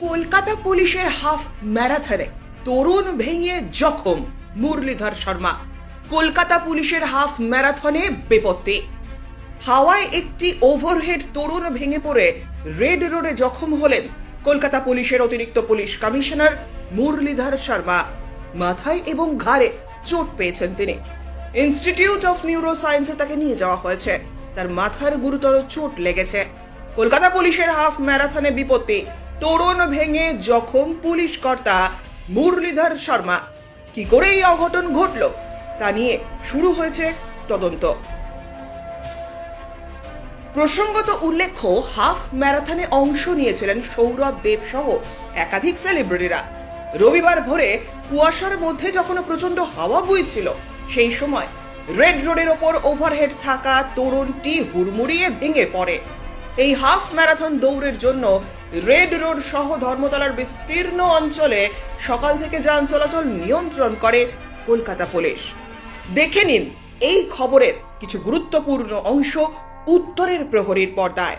কলকাতা পুলিশের হাফ ম্যারাথনে তরুণ ভেঙে জখম মুরলীধর শর্মা। কলকাতা পুলিশের হাফ ম্যারাথনে বেপত্তি। হাওয়ায় একটি ওভারহেড তরুণ ভেঙে পড়ে রেড রোডে জখম হলেন কলকাতা পুলিশের অতিরিক্ত পুলিশ কমিশনার মুরলীধর শর্মা। মাথায় এবং ঘাড়ে চোট পেয়েছেন তিনি। ইনস্টিটিউট অফ নিউরো সায়েন্সে তাকে নিয়ে যাওয়া হয়েছে। তার মাথার গুরুতর চোট লেগেছে। কলকাতা পুলিশের হাফ ম্যারাথনে বিপত্তি। তরুণ ভেঙে জখম পুলিশ কর্তা মুরলীধর শর্মা। কি করে এই অঘটন ঘটল, তা নিয়ে শুরু হয়েছে তদন্ত। প্রসঙ্গত উল্লেখ্য, হাফ ম্যারাথনে অংশ নিয়েছিলেন সৌরভ দেব সহ একাধিক সেলিব্রিটিরা। রবিবার ভোরে কুয়াশার মধ্যে যখন প্রচণ্ড হাওয়া বইছিল, সেই সময় রেড রোডের ওপর ওভারহেড থাকা তরুণটি হুড়মুড়িয়ে ভেঙে পড়ে। এই হাফ ম্যারাথন দৌড়ের জন্য রেড রোড সহ ধর্মতলার বিস্তীর্ণ অঞ্চলে সকাল থেকে যান চলাচল নিয়ন্ত্রণ করে কলকাতা পুলিশ। দেখে নিন, এই খবরের কিছু গুরুত্বপূর্ণ অংশ উত্তরের প্রহরীর পর্দায়।